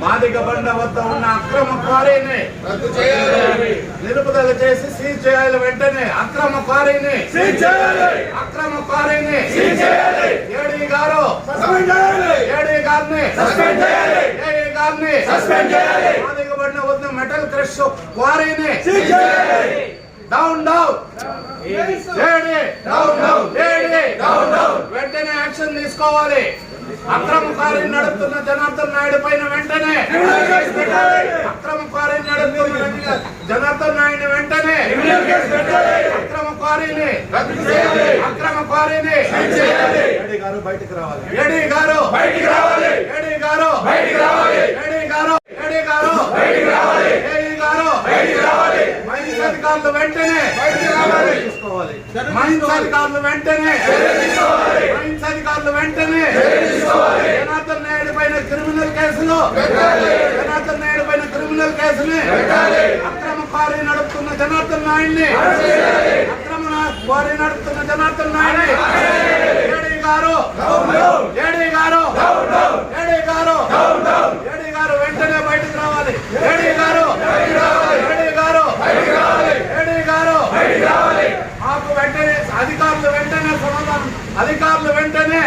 మాదిగ బండ వద్ద ఉన్న అక్రమ క్వారీని నిలుపుదల చేసి సీజ్ చేయాలి వెంటనే. అక్రమ క్వారీని అక్రమ క్వారీని ఏడీ గారు ఏడీ గారిని ఏడీ గారిని మాదిగ బండ వద్ద మెటల్ క్రష్ క్వారీని సీజ్ చేయాలి. Down down. AD down down. AD. Down down. వెంటనే యాక్షన్ తీసుకోవాలి. అక్రమ కార్యం నడుపుతున్న జనార్దన్ నాయుడు పైన వెంటనే. అక్రమ కార్యం నడుపుతున్న జనార్దన్ నాయుడు వెంటనే. అక్రమ క్వారీని అక్రమ ఏడీ గారు బయటికి రావాలి. ఏడీ గారు బయటికి రావాలి. ఏడీ గారు బయటికి రావాలి. ఏడీ గారు ఏడీ గారు బయటికి రావాలి. ఏడీ గారు బయటికి రావాలి. మైన్స్ అధికారులు వెంటనే. బయటికి రావాలి. తీసుకోవాలి. మైన్స్ అధికారులు వెంటనే. మైన్స్ అధికారులు వెంటనే. క్రిమినల్ కేసులు. జనార్దన్ నాయుడు పైన క్రిమినల్ కేసులు అక్రమ క్వారీ నడుపుతున్న జనార్దన్ నాయుడిని. అక్రమ క్వారీ నడుపుతున్న జనార్దన్ నాయుడిని. ఏడీ గారు. ఏడీ గారు. ఏడీ గారు. ఏడీ గారు వెంటనే బయటకు రావాలి ఏడీ గారు ఏడీ గారు ఏడీ గారు మాకు వెంటనే అధికారులు వెంటనే సమాధానం అధికారులు వెంటనే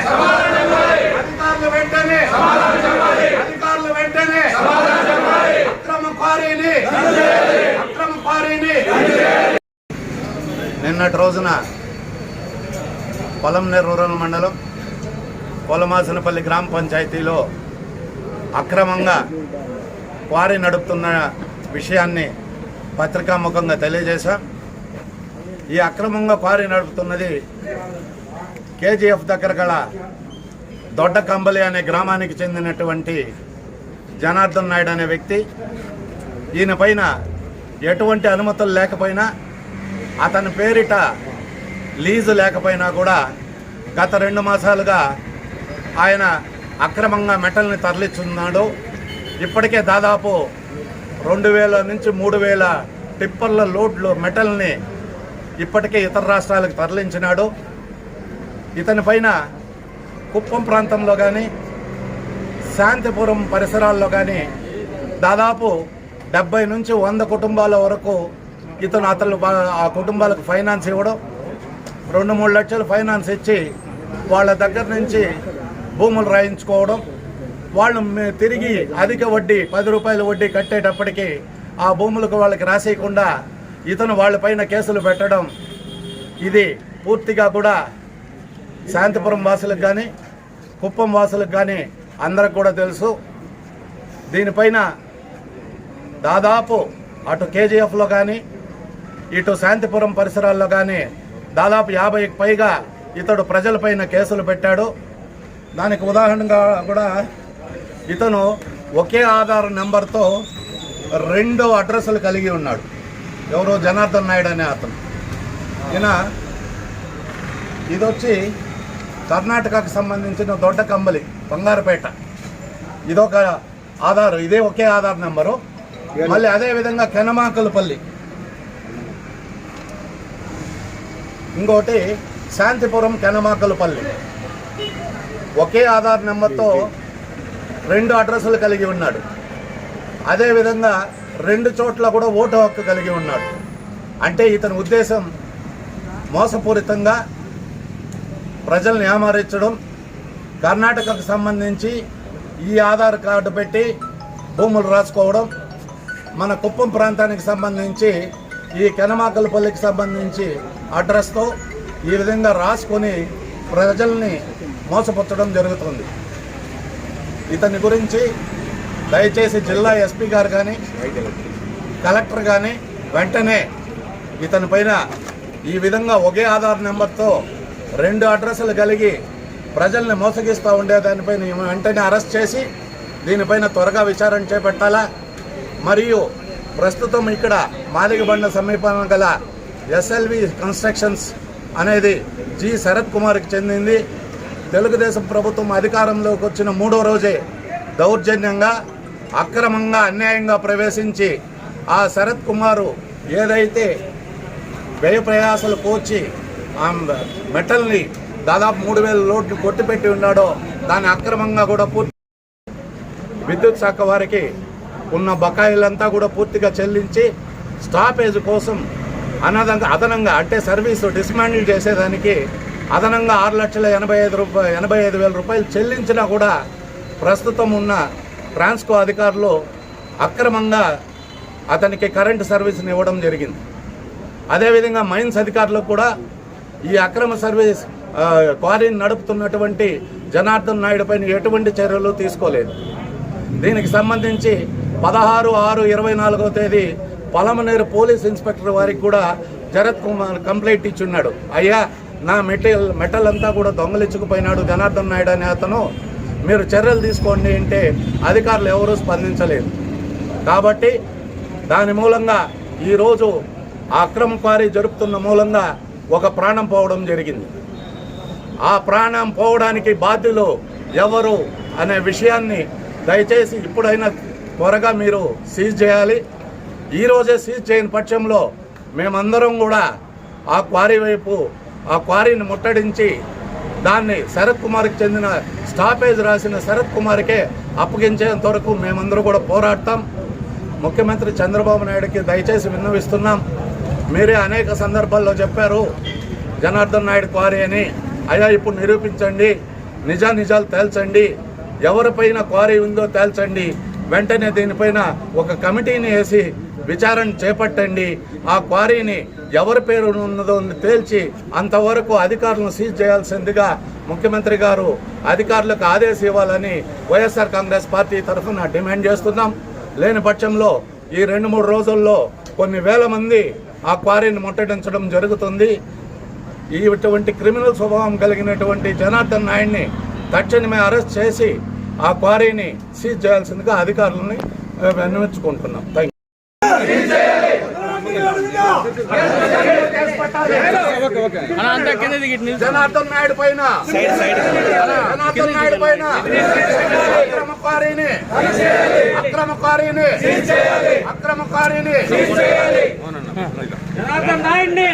అధికారులు వెంటనే అధికారులు వెంటనే అక్రమ క్వారీని అక్రమ క్వారీని నిన్నటి రోజున పొలంనే రూరల్ మండలం పొలమాసనపల్లి గ్రామ పంచాయతీలో అక్రమంగా క్వారీ నడుపుతున్న విషయాన్ని పత్రికాముఖంగా తెలియజేశాం. ఈ అక్రమంగా క్వారీ నడుపుతున్నది కేజీఎఫ్ దగ్గర గల దొడ్డ కంబలి అనే గ్రామానికి చెందినటువంటి జనార్దన్ నాయుడు అనే వ్యక్తి. ఈయన పైన ఎటువంటి అనుమతులు లేకపోయినా అతని పేరిట లీజు లేకపోయినా కూడా గత రెండు మాసాలుగా ఆయన అక్రమంగా మెటల్ని తరలిస్తున్నాడు ఇప్పటికే దాదాపు రెండు వేల నుంచి మూడు వేల టిప్పర్ల లోడ్లు మెటల్ని ఇప్పటికే ఇతర రాష్ట్రాలకు తరలించినాడు. ఇతని పైన కుప్పం ప్రాంతంలో కానీ శాంతిపురం పరిసరాల్లో కానీ దాదాపు డెబ్బై నుంచి వంద కుటుంబాల వరకు ఇతను అతను ఆ కుటుంబాలకు ఫైనాన్స్ ఇవ్వడం. రెండు మూడు లక్షలు ఫైనాన్స్ ఇచ్చి వాళ్ళ దగ్గర నుంచి భూములు రాయించుకోవడం. వాళ్ళు తిరిగి అధిక వడ్డీ పది రూపాయల వడ్డీ కట్టేటప్పటికి ఆ భూములకు వాళ్ళకి రాసేయకుండా ఇతను వాళ్ళపైన కేసులు పెట్టడం. ఇది పూర్తిగా కూడా శాంతిపురం వాసులకు కానీ కుప్పం వాసులకు కానీ అందరికి కూడా తెలుసు. దీనిపైన దాదాపు అటు కేజీఎఫ్లో కానీ ఇటు శాంతిపురం పరిసరాల్లో కానీ దాదాపు యాభైకి పైగా ఇతడు ప్రజలపైన కేసులు పెట్టాడు. దానికి ఉదాహరణగా కూడా ఇతను ఒకే ఆధార్ నెంబర్తో రెండు అడ్రస్లు కలిగి ఉన్నాడు. ఎవరో జనార్దన్ నాయుడు అనే అతను. ఈయన ఇది వచ్చి కర్ణాటకకు సంబంధించిన దొడ్డ కంబలి బంగారుపేట. ఇదొక ఆధార్ ఇదే ఒకే ఆధార్ నెంబరు. మళ్ళీ అదే విధంగా కెనమాకలపల్లి. ఇంకోటి శాంతిపురం కెనమాకలపల్లి. ఒకే ఆధార్ నెంబర్తో రెండు అడ్రస్లు కలిగి ఉన్నాడు. అదేవిధంగా రెండు చోట్ల కూడా ఓటు హక్కు కలిగి ఉన్నాడు. అంటే ఇతని ఉద్దేశం మోసపూరితంగా ప్రజల్ని ఏమారించడం కర్ణాటకకు సంబంధించి ఈ ఆధార్ కార్డు పెట్టి భూములు రాసుకోవడం మన కుప్పం ప్రాంతానికి సంబంధించి ఈ కెనమాకలపల్లికి సంబంధించి అడ్రస్తో ఈ విధంగా రాసుకొని ప్రజల్ని మోసపుచ్చడం జరుగుతుంది. ఇతని గురించి దయచేసి జిల్లా ఎస్పీ గారు కానీ కలెక్టర్ కానీ వెంటనే ఇతని పైన ఈ విధంగా ఒకే ఆధార్ నెంబర్తో రెండు అడ్రస్లు కలిగి ప్రజల్ని మోసగిస్తూ ఉండే దానిపైన వెంటనే అరెస్ట్ చేసి దీనిపైన త్వరగా విచారణ చేపట్టాలా? మరియు ప్రస్తుతం ఇక్కడ మాదిగబండ సమీపంలో గల ఎస్ఎల్వి కన్స్ట్రక్షన్స్ అనేది జి శరత్ కుమార్కి చెందింది. తెలుగుదేశం ప్రభుత్వం అధికారంలోకి వచ్చిన మూడో రోజే దౌర్జన్యంగా అక్రమంగా అన్యాయంగా ప్రవేశించి ఆ శరత్ కుమారు ఏదైతే వ్యయ ప్రయాసాలు కోర్చి ఆ మెటల్ని దాదాపు మూడు వేల లోట్లు కొట్టిపెట్టి ఉన్నాడో దాన్ని అక్రమంగా కూడా పూర్తి విద్యుత్ శాఖ వారికి ఉన్న బకాయిలంతా కూడా పూర్తిగా చెల్లించి స్టాపేజ్ కోసం అనదంగా అదనంగా అంటే సర్వీసు డిస్మాండిల్ చేసేదానికి అదనంగా ఆరు లక్షల ఎనభై ఐదు రూపాయ ఎనభై ఐదు వేల రూపాయలు చెల్లించినా కూడా ప్రస్తుతం ఉన్న ట్రాన్స్కో అధికారులు అక్రమంగా అతనికి కరెంటు సర్వీస్ని ఇవ్వడం జరిగింది. అదేవిధంగా మైన్స్ అధికారులకు కూడా ఈ అక్రమ సర్వీస్ క్వారీని నడుపుతున్నటువంటి జనార్దన్ నాయుడు పైన ఎటువంటి చర్యలు తీసుకోలేదు. దీనికి సంబంధించి పదహారు ఆరు ఇరవై నాలుగో తేదీ పలమనేరు పోలీస్ ఇన్స్పెక్టర్ వారికి కూడా జరత్ కుమార్ కంప్లైంట్ ఇచ్చున్నాడు. అయ్యా నా మెటల్ మెటల్ అంతా కూడా దొంగలించుకుపోయినాడు జనార్దన్ నాయుడు అనే అతను. మీరు చర్యలు తీసుకోండి అంటే అధికారులు ఎవరూ స్పందించలేదు. కాబట్టి దాని మూలంగా ఈరోజు అక్రమ క్వారీ జరుపుతున్న మూలంగా ఒక ప్రాణం పోవడం జరిగింది. ఆ ప్రాణం పోవడానికి బాధ్యులు ఎవరు అనే విషయాన్ని దయచేసి ఇప్పుడైనా త్వరగా మీరు సీజ్ చేయాలి. ఈరోజే సీజ్ చేయని పక్షంలో మేమందరం కూడా ఆ క్వారీ వైపు ఆ క్వారీని ముట్టడించి దాన్ని శరత్ కుమార్కి చెందిన స్టాపేజ్ రాసిన శరత్ కుమార్కే అప్పగించేంత వరకు మేమందరూ కూడా పోరాడతాం. ముఖ్యమంత్రి చంద్రబాబు నాయుడుకి దయచేసి విన్నవిస్తున్నాం. మీరే అనేక సందర్భాల్లో చెప్పారు జనార్దన్ నాయుడు క్వారీ అని. అయ్యా ఇప్పుడు నిరూపించండి నిజా నిజాలు తేల్చండి ఎవరిపైన క్వారీ ఉందో తేల్చండి. వెంటనే దీనిపైన ఒక కమిటీని వేసి విచారణ చేపట్టండి. ఆ క్వారీని ఎవరి పేరు ఉన్నదో తేల్చి అంతవరకు అధికారులను సీజ్ చేయాల్సిందిగా ముఖ్యమంత్రి గారు అధికారులకు ఆదేశం ఇవ్వాలని వైఎస్ఆర్ కాంగ్రెస్ పార్టీ తరఫున డిమాండ్ చేస్తున్నాం. లేని పక్షంలో ఈ రెండు మూడు రోజుల్లో కొన్ని వేల మంది ఆ క్వారీని ముట్టడించడం జరుగుతుంది. ఈ ఇటువంటి క్రిమినల్ స్వభావం కలిగినటువంటి జనార్దన్ నాయుడిని తక్షణమే అరెస్ట్ చేసి ఆ క్వారీని సీజ్ చేయాల్సిందిగా అధికారులని విన్నవించుకుంటున్నాం. థ్యాంక్ జనార్దన్ నాయుడు పైన జనార్దన్ నాయుడు పైన అక్రమ క్వారీని జనార్దన్ నాయుడిని.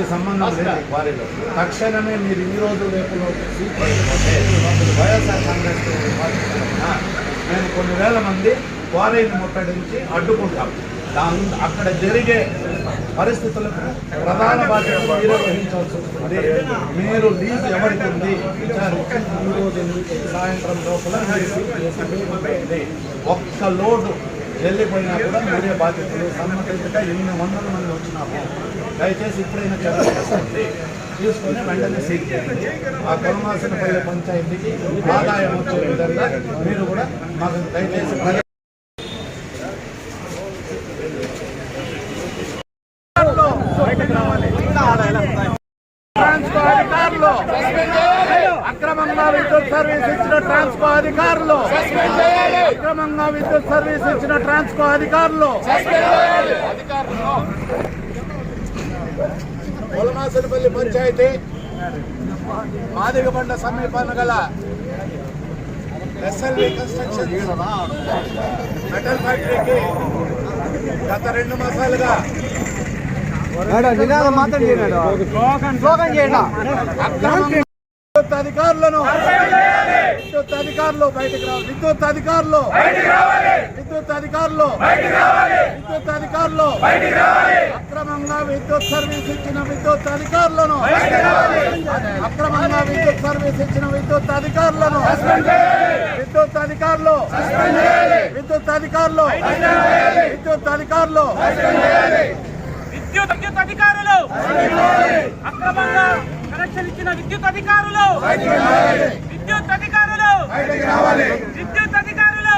ఎటువంటి సంబంధం లేదు వారిలో తక్షణమే మీరు ఈ రోజు రేపు వైఎస్ఆర్ కాంగ్రెస్ మేము కొన్ని వేల మంది క్వారీని ముట్టడించి అడ్డుకుంటాం దాని అక్కడ జరిగే పరిస్థితులకు ప్రధాన బాధ్యత మీరే వహించాల్సి వస్తుంది మీరు లీజ్ ఎవరికి ఉంది ఈ రోజు సాయంత్రం లోపల. ఒక్క లోడు వెళ్ళిపోయినా కూడా మీరే బాధ్యతలు సమ్మతిగా ఎన్ని వందల మంది వచ్చినాము. దయచేసి ఇప్పుడైనా చర్య తీసుకోండి. తీసుకుని వెంటనే సీక్ చేయండి. ఆ కొనమాసిన పల్లె పంచాయతీకి ఆదాయం వచ్చే విధంగా మీరు కూడా మాకు దయచేసి ప్రజ- ట్రాన్స్కో అధికారులు అక్రమంగా విద్యుత్ సర్వీస్ ఇచ్చిన ట్రాన్స్కో అధికారులు. అక్రమంగా విద్యుత్ సర్వీస్ ఇచ్చిన ట్రాన్స్కో అధికారులు. పొలమాసనపల్లి పంచాయతీ మాదిగబండ సమీపాన గల ఎస్ఎల్వి కన్స్ట్రక్షన్ మెటల్ ఫ్యాక్టరీకి గత రెండు మాసాలుగా మాత్రం చేయండి? విద్యుత్ అధికారులను విద్యుత్ అధికారులు బయటకు రావాలి. విద్యుత్ అధికారులు విద్యుత్ అధికారులు విద్యుత్ అధికారులు అక్రమంగా విద్యుత్ సర్వీస్ ఇచ్చిన విద్యుత్ అధికారులను అక్రమంగా విద్యుత్ సర్వీస్ ఇచ్చిన విద్యుత్ అధికారులను విద్యుత్ అధికారులు విద్యుత్ అధికారులు విద్యుత్ అధికారులు విద్యుత్ అధికారులు అక్రమంగా ఇచ్చిన విద్యుత్ అధికారులు. విద్యుత్ అధికారులు. విద్యుత్ అధికారులు.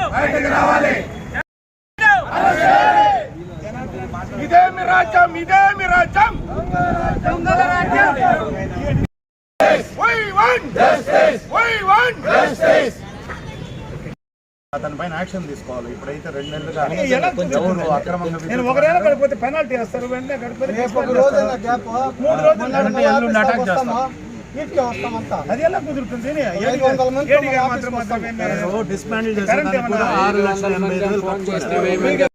అతని పైన యాక్షన్ తీసుకోవాలి. ఇప్పుడైతే రెండు నెలలుగా ఎవరు అక్రమంగా నేను ఒక నెల గడిపోతే పెనాల్టీ వేస్తారు వెంటనే గడిపోతే అది ఎలా కుదురుతుంది? డిస్మాండిల్? ఆరు లక్షల ఎనభై వేలు.